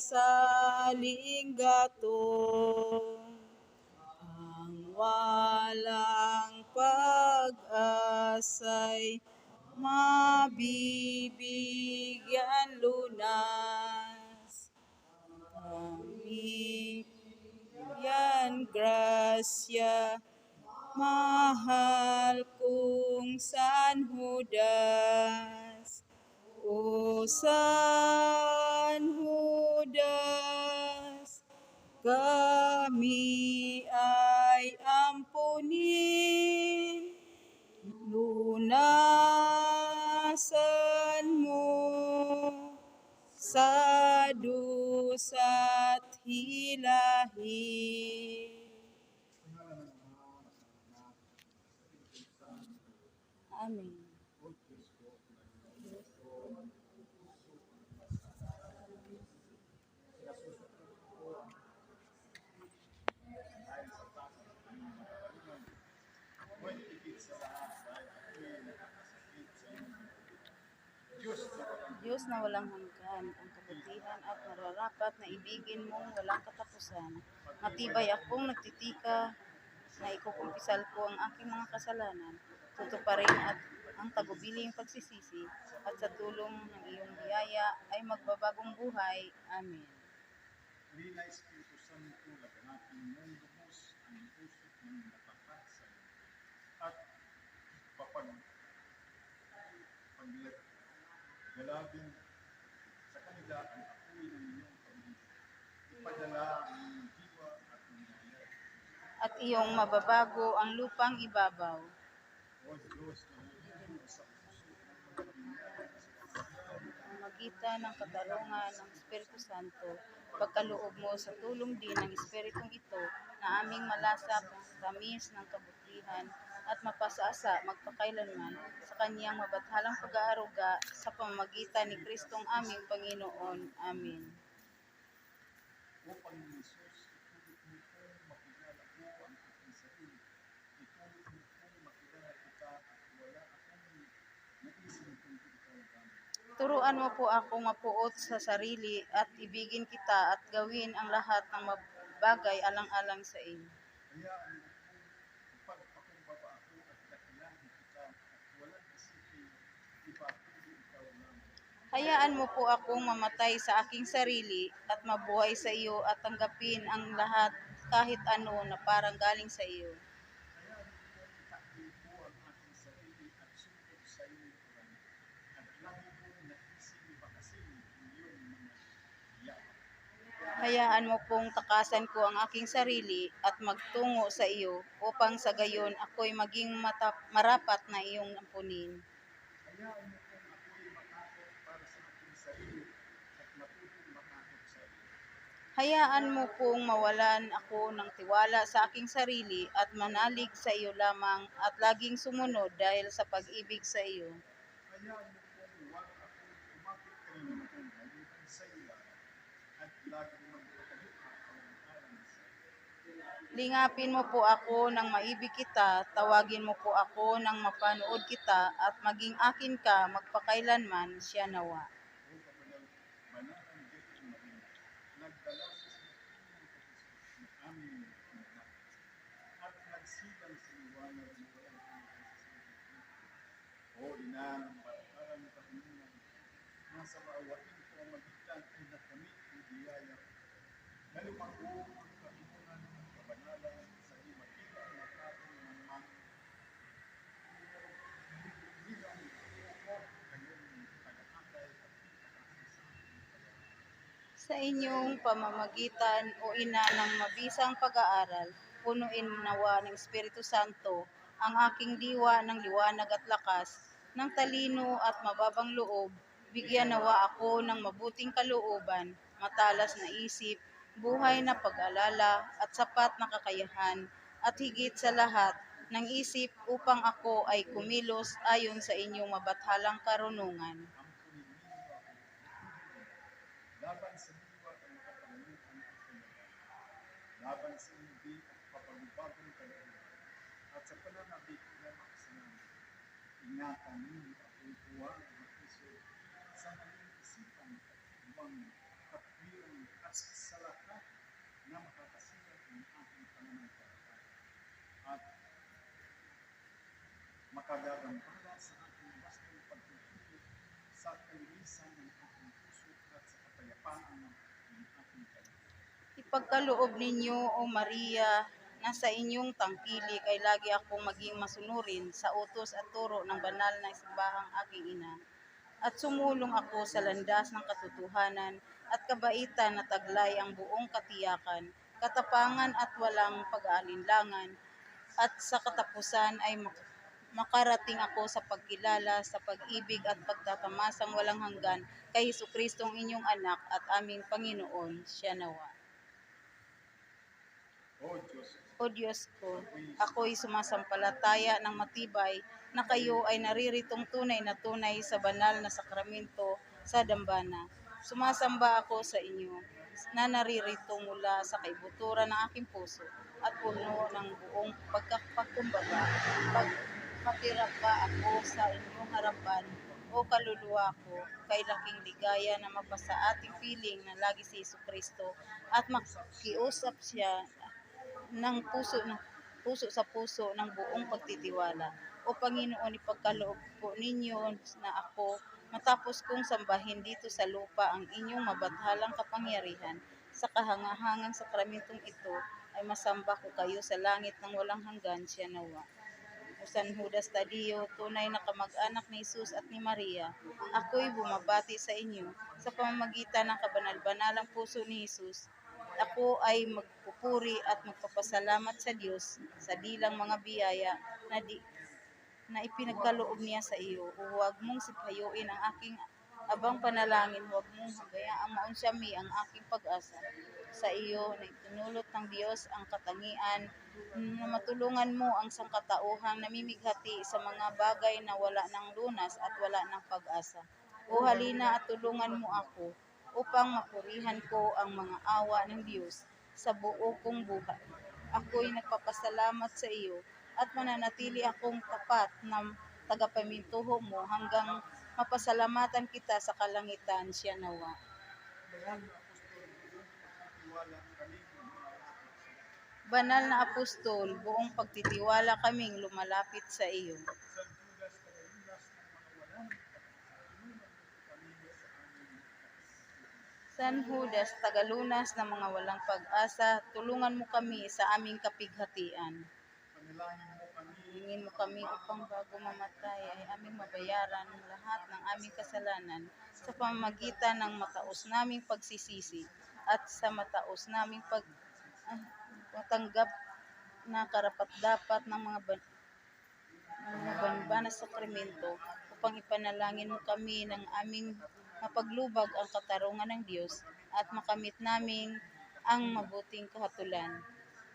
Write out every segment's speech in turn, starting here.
kami sa linggatong ang walang pag-asa'y mabibigyan lunas. Kami yan grasya, mahal kong San Judas. O San Judas, kami ay ampunin. Lunasan mo sa dusa't hilahin. Amen. Diyos na walang hanggan, ang kabutihan at nararapat na ibigin mong walang katapusan. Matibay akong nagtitika na ikukumpisal ko ang aking mga kasalanan, tutuparin at ang tagubiling pagsisisi, at sa tulong ng iyong biyaya ay magbabagong buhay. Amen. Lina Espiritu Santo, laganapin mong lubos ang puso ng natapat. At papag paggalabin sa kanila ang apoy ng iyong pag-ibig. Ipadala ang iyong diwa at minaya. At iyong mababago ang lupang ibabaw. O Diyos na nililino sa puso ng ng katarungan ng Espiritu Santo, pagkaloob mo sa tulong din ng Espiritong ito na aming malasap ang tamis ng kabutihan at mapasasa magpakailanman sa kanyang mabathalang pag-aaruga sa pamamagitan ni Kristong aming Panginoon. Amen. Panginoon Jesus, makilala ko ang aking sarili. Mo kong makilala kita at wala akong naisip kung ikaw ang Turuan mo po akong mapuot sa sarili at ibigin kita at gawin ang lahat ng bagay alang-alang sa iyo. Hayaan mo kung ipagpakumbaba ako at dakilahin kita at walang isipin iba kundi ikaw lang. Hayaan mo po akong mamatay sa aking sarili at mabuhay sa iyo at tanggapin ang lahat kahit ano na parang galing sa iyo. Hayaan mo pong takasan ko ang aking sarili at magtungo sa iyo upang sa gayon ako'y maging marapat na iyong ampunin. Hayaan mo kung ako'y matakot para sa aking sarili at matutong matakot sa iyo. Hayaan mo pong mawalan ako ng tiwala sa aking sarili at manalig sa iyo lamang at laging sumunod dahil sa pag-ibig sa iyo. Hayaan mo kung huwag akong kumapit kalimutan maliban sa iyo at laging. Lingapin mo po ako ng maibig kita, tawagin mo po ako ng mapanood kita at maging akin ka magpakailanman siya nawa. O kabanal, banal ang Virgin Maria, nagdala sa sinatulong kay Jesus na aming anak at nagsilang sa liwanag na walang hanggan sa sanlibutan. Ng parang kahilingan, nasa maawain ko magitan ay nakamit ang biyaya. Nalumago ang kahilingan at kabanalan sa di makita ng mga Bilang ko kayong tagaakay at. Sa inyong pamamagitan o ina ng mabisang pag-aaral, punuin nawa ng Espiritu Santo ang aking diwa ng liwanag at lakas, ng talino at mababang loob, bigyan nawa ako ng mabuting kalooban, matalas na isip, buhay na pag-alala at sapat na kakayahan, at higit sa lahat, ng isip upang ako ay kumilos ayon sa inyong mabathalang karunungan. Laban sa diwa ay makapangit ang Laban sa hindi at papagubagong kalooban. At sa pananabik na makasalanan, ingatan ninyo akong tuwa ng puso sa maling isipan ibang katwirang at sa na makakasilat ng aking pananampalataya. At makagagambala sa aking wastong pagtutulog sa kalinisan ng aking puso at sa kapayapaan ng ng aking kalooban. Ipagkaloob ninyo, O Maria, na sa inyong tangkilik ay lagi akong maging masunurin sa utos at turo ng banal na simbahang aking ina. At sumulong ako sa landas ng katotohanan at kabaitan na taglay ang buong katiyakan, katapangan at walang pag-aalinlangan. At sa katapusan ay mak- makarating ako sa pagkilala sa pag-ibig at pagtatamasang walang hanggan kay Hesus Kristong inyong anak at aming Panginoon, siya nawa. O Diyos, O Diyos ko, ako'y sumasampalataya ng matibay na kayo ay nariritong tunay na tunay sa banal na sakramento sa dambana. Sumasamba ako sa inyo na naririto mula sa kaibuturan ng aking puso at puno ng buong pagkapagkumbaga. Pagpatira pa ako sa inyong harapan o kaluluwa ko kay laking ligaya na mapasa ating piling na lagi si Iso Kristo at makiusap siya ng puso ng puso sa puso ng buong pagtitiwala. O Panginoon, ipagkaloob po ninyo na ako matapos kong sambahin dito sa lupa ang inyong mabathalang kapangyarihan sa kahangahangang sakramentong ito ay masamba ko kayo sa langit ng walang hanggan siya nawa. O San Judas Tadeo, tunay na kamag-anak ni Jesus at ni Maria, ako'y bumabati sa inyo sa pamamagitan ng kabanal-banalang puso ni Jesus ako ay magpupuri at magpapasalamat sa Diyos sa dilang mga biyaya na di na ipinagkaloob niya sa iyo. Huwag mong sipayuin ang aking abang panalangin, huwag mong hagayaang maunsyami ang aking pag-asa. Sa iyo na itinulot ng Diyos ang katangian na matulungan mo ang sangkatauhang namimighati sa mga bagay na wala ng lunas at wala ng pag-asa. O halina at tulungan mo ako upang mapurihan ko ang mga awa ng Diyos sa buo kong buhay. Ako'y nagpapasalamat sa iyo at mananatili akong tapat na tagapamintuho mo hanggang mapasalamatan kita sa kalangitan siya nawa. Banal na apostol, buong pagtitiwala kaming Banal na apostol, buong pagtitiwala kaming lumalapit sa iyo. Lumalapit sa iyo. San Judas, tagalunas ng mga walang pag-asa, tulungan mo kami sa aming kapighatian. Hingin mo kami upang bago mamatay ay aming mabayaran ang lahat ng aming kasalanan sa pamamagitan ng mataos naming pagsisisi at sa mataos naming pag ah, matanggap na karapat-dapat ng mga ban ng mga banban na sakramento upang ipanalangin mo kami ng aming mapaglubag ang katarungan ng Diyos at makamit namin ang mabuting kahatulan.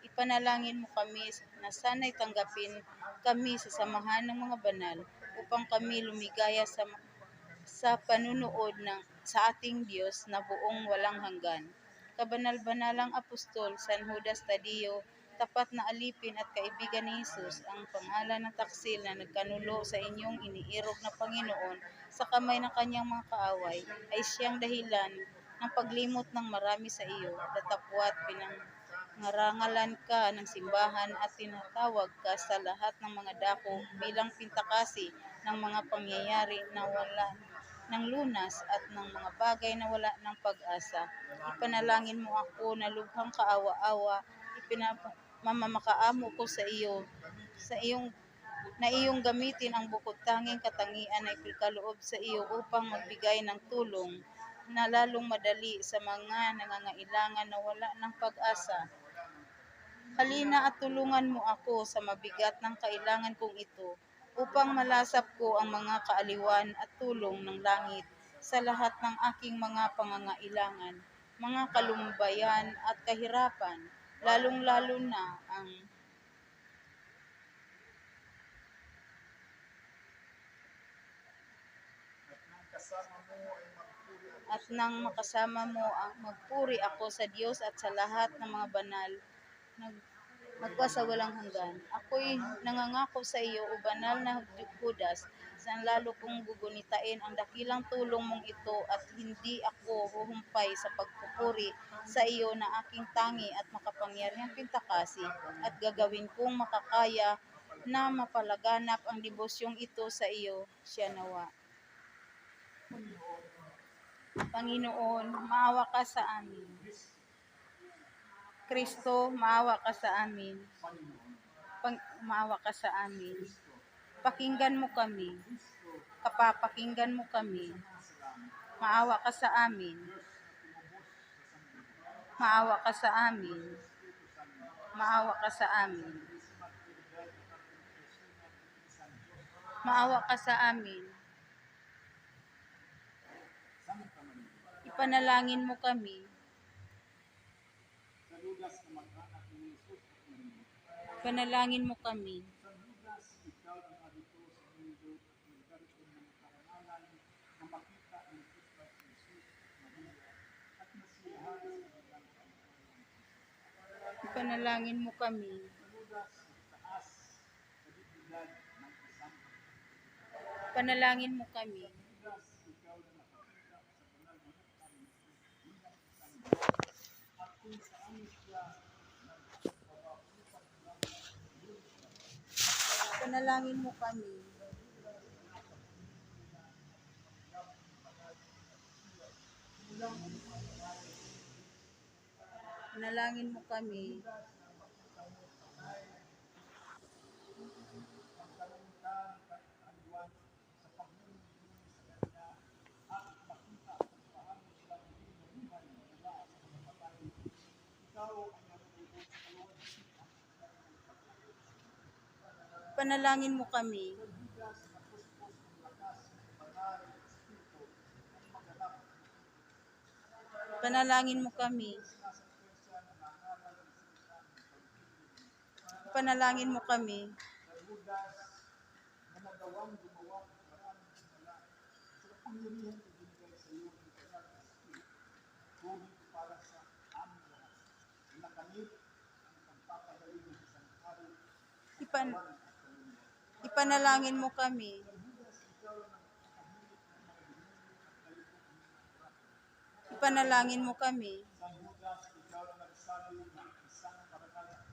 Ipanalangin mo kami na sana'y tanggapin kami sa samahan ng mga banal upang kami lumigaya sa sa panunood ng sa ating Diyos na buong walang hanggan. Kabanal-banalang Apostol San Judas Tadeo, tapat na alipin at kaibigan ni Jesus, ang pangalan ng taksil na nagkanulo sa inyong iniirog na Panginoon sa kamay ng kanyang mga kaaway, ay siyang dahilan ng paglimot ng marami sa iyo, datapwat pinangarangalan ka ng simbahan at tinatawag ka sa lahat ng mga dako bilang pintakasi ng mga pangyayari na wala ng lunas at ng mga bagay na wala ng pag-asa. Ipanalangin mo ako na lubhang kaawa-awa, ipinapa mamamakaamo ko sa iyo, sa iyong na iyong gamitin ang bukod tanging katangian na ipinkaloob sa iyo upang magbigay ng tulong na lalong madali sa mga nangangailangan na wala ng pag-asa. Halina at tulungan mo ako sa mabigat ng kailangan kong ito upang malasap ko ang mga kaaliwan at tulong ng langit sa lahat ng aking mga pangangailangan, mga kalumbayan at kahirapan, lalong-lalo na ang at nang makasama mo ang magpuri ako sa Diyos at sa lahat ng mga banal nag magpasawalang hanggan. Ako'y nangangako sa iyo, o banal na Judas, sa lalo kong gugunitain ang dakilang tulong mong ito at hindi ako huhumpay sa pagpupuri sa iyo na aking tangi at makapangyarihang pintakasi at gagawin kong makakaya na mapalaganap ang devosyong ito sa iyo, siya nawa. Panginoon, maawa ka sa amin. Kristo, maawa ka sa amin. Pang, maawa ka sa amin. Pakinggan mo kami. Kapapakinggan mo kami. Maawa ka sa amin. Maawa ka sa amin. Maawa ka sa amin. Maawa ka sa amin. Ipanalangin mo kami. sa lugas na mag-anak ni Jesus at Maria, Ipanalangin mo kami. sa lugas ikaw ang arito sa mundo at nagkaroon ng karangalan na makita ang Kristo at Jesus, Maria, at masiyahan sa kanilang kaalaman. Ipanalangin mo kami. Sa lugas sa taas, sa dignidad ng isang Ipanalangin mo kami. lugas ikaw na nakakita sa banal na mukha ni Jesus bilang isang Diyos, at kung saan siya Ipanalangin mo kami. Panalangin mo kami. Panalangin mo kami. Panalangin mo kami. Panalangin mo kami. Ipan Ipanalangin mo kami. Ipanalangin mo kami. San Judas, ikaw na nagsabi na isang parangal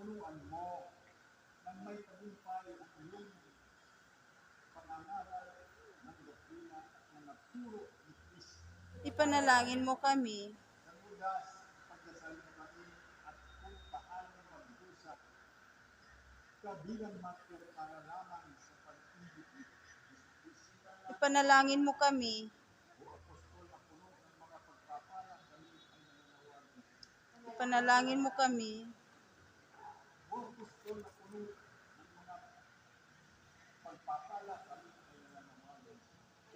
sinamunuan mo nang may tagumpay ang iyong pangangaral ng. Ipanalangin mo kami Judas, pagkasalumain at kung paano magdusa kabilang lamang sa pag-ibig. Ipanalangin mo kami. Ipanalangin mo kami.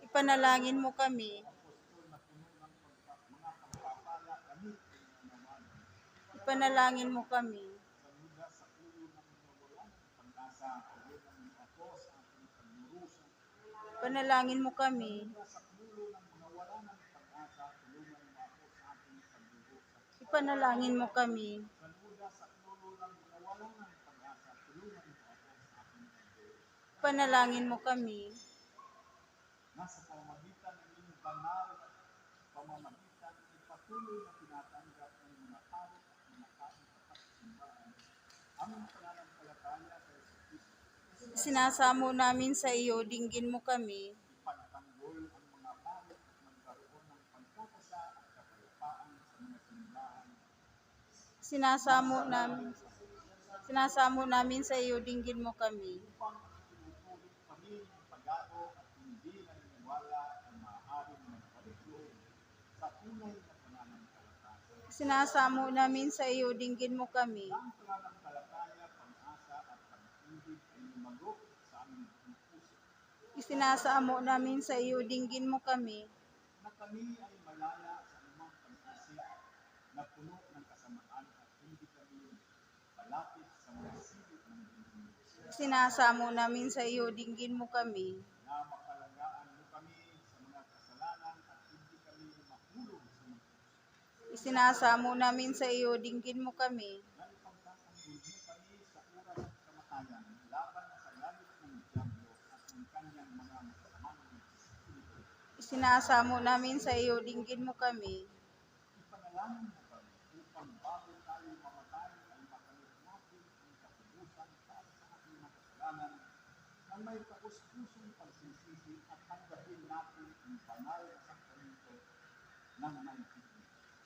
Ipanalangin mo kami. Ipanalangin mo kami. Sa lugar sa ulo ng mga walang pag-asa, kabilang ng ako sa ating pagmurusa. Ipanalangin mo kami. Sa sa. Ipanalangin mo kami. Sa sa tulungan mo sa kami. Nasa pamamagitan ng iyong banal at pamamagitan ay patuloy na tinatanggap ng mga tao at mga kain at simbahan. Ang pananampalataya kay Kristo, Sinasamo namin sa iyo, dinggin mo kami. Sinasamo namin Sinasamo namin sa iyo, dinggin mo kami. Sinasamo namin sa iyo, dinggin mo kami. Isinasamo namin sa iyo, dinggin mo kami. na kami ay malaya sa anumang pag-isip na puno ng kasamaan at hindi kami malapit sa mga silid ng Diyos Sinasamo namin sa iyo, dinggin mo kami. na mapalagaan mo kami sa mga kasalanan at hindi kami mahulog sa mga Isinasamo namin sa iyo, dinggin mo kami. na ipagtatanggol mo kami sa oras ng kamatayan laban sa langit ng Diablo at ng kanyang mga masasamang espiritu. Isinasamo namin sa iyo, dinggin mo kami. Ang may taus-pusong pagsisisi at tanggapin natin ang banal na sakramento ng naibigay.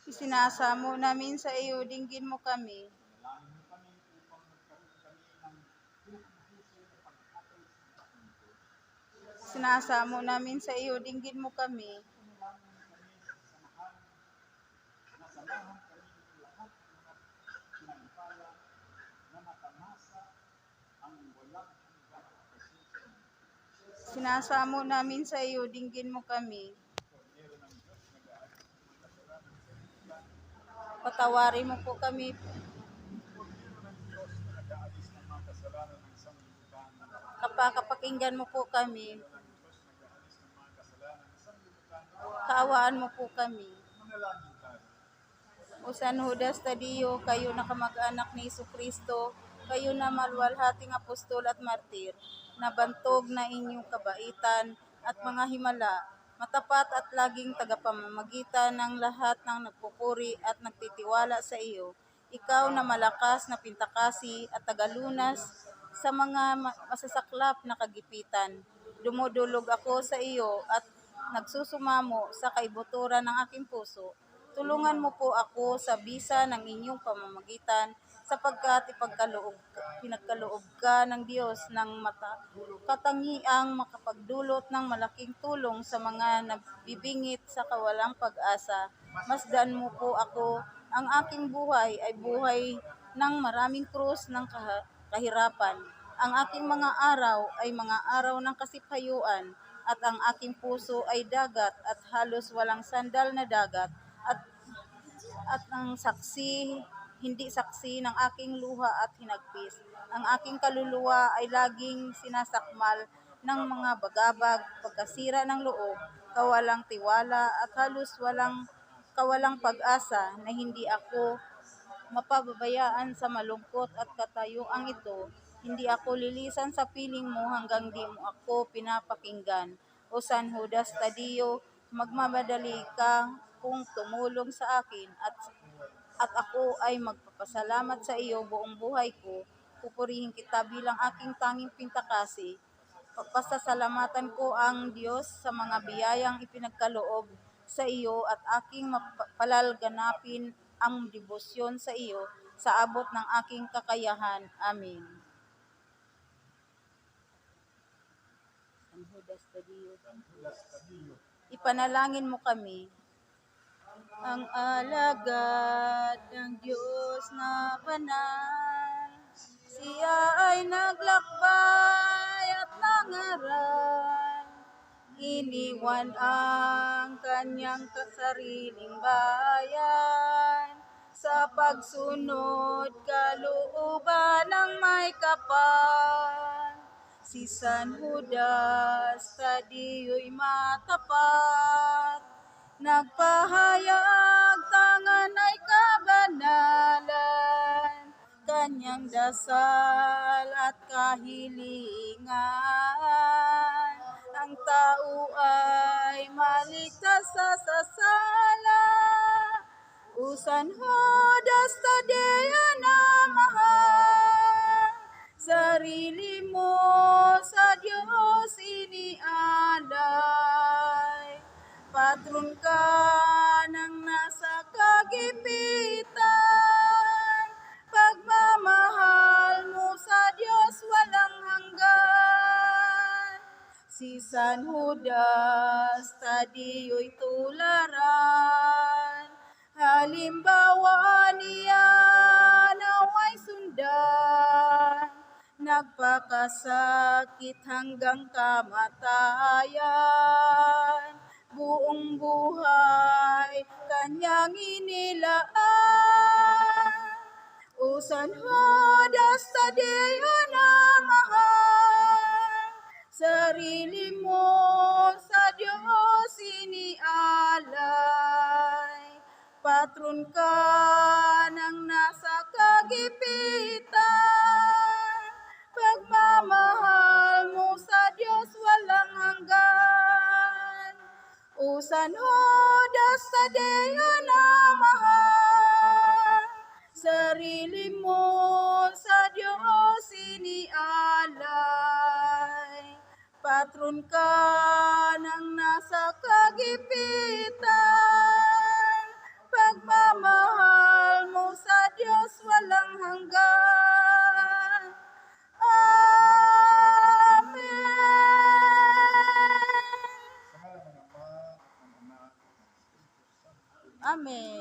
Isinasamo namin sa iyo, dinggin mo kami. Panalangin mo kami upang magkaroon kami ng pinakahusay na pag-akay sa sakramento. Sinasamo namin sa iyo, dinggin mo kami. Sinasamo namin sa iyo, dinggin mo kami. Patawarin mo po kami. Kapakapakinggan mo po kami. Kordero ng Diyos na nag-aalis ng mga kasalanan ng sanglibutan. Kaawaan mo po kami. O San Judas Tadio, kayo na kamag-anak ni Isu Kristo, kayo na malwalhating apostol at martir, nabantog na inyong kabaitan at mga himala, matapat at laging tagapamamagitan ng lahat ng nagpupuri at nagtitiwala sa iyo. Ikaw na malakas na pintakasi at tagalunas sa mga ma- masasaklap na kagipitan. Dumudulog ako sa iyo at nagsusumamo sa kaibuturan ng aking puso. Tulungan mo po ako sa bisa ng inyong pamamagitan sapagkat ipagkaloob, pinagkaloob ka ng Diyos ng mata, katangiang makapagdulot ng malaking tulong sa mga nabibingit sa kawalang pag-asa. Masdan mo po ako, ang aking buhay ay buhay ng maraming krus ng kahirapan. Ang aking mga araw ay mga araw ng kasipayuan at ang aking puso ay dagat at halos walang sandal na dagat at at ang saksi, hindi saksi ng aking luha at hinagpis. Ang aking kaluluwa ay laging sinasakmal ng mga bagabag, pagkasira ng loob, kawalang tiwala at halos walang kawalang pag-asa na hindi ako mapababayaan sa malungkot at katayuang ito. Hindi ako lilisan sa piling mo hanggang di mo ako pinapakinggan. O San Judas Tadio, magmamadali ka kung tumulong sa akin at at ako ay magpapasalamat sa iyo buong buhay ko. Pupurihin kita bilang aking tanging pintakasi. Pasasalamatan ko ang Diyos sa mga biyayang ipinagkaloob sa iyo at aking mapalalganapin ang debosyon sa iyo sa abot ng aking kakayahan. Amen. Tadeo. Ipanalangin mo kami. Ang alagad ng Diyos na banal, siya ay naglakbay at nangaral. Iniwan ang kanyang kasariling bayan sa pagsunod kalooban ng may kapal. Si San Judas, tadio'y matapat, nagpahayag tangan ay kabanalan, kanyang dasal at kahilingan. Ang tao ay maligtas sa sasala, O San Judas mahal, sarili mo sa Diyos inialay. Patron ka ng nasa kagipitan, pagmamahal mo sa Diyos walang hanggan. Si San Judas, tadiyo'y tularan, halimbawa niya nagpakasakit hanggang kamatayan. Buong buhay kanyang inilaan. O San Judas Tadeo na mahal, sarili mo sa Diyos inialay. Patron ka ng nasa kagipitan, O San Judas Tadeo na mahal, sarili mo sa Diyos inialay. Patron ka ng nasa kagipitan, Amen.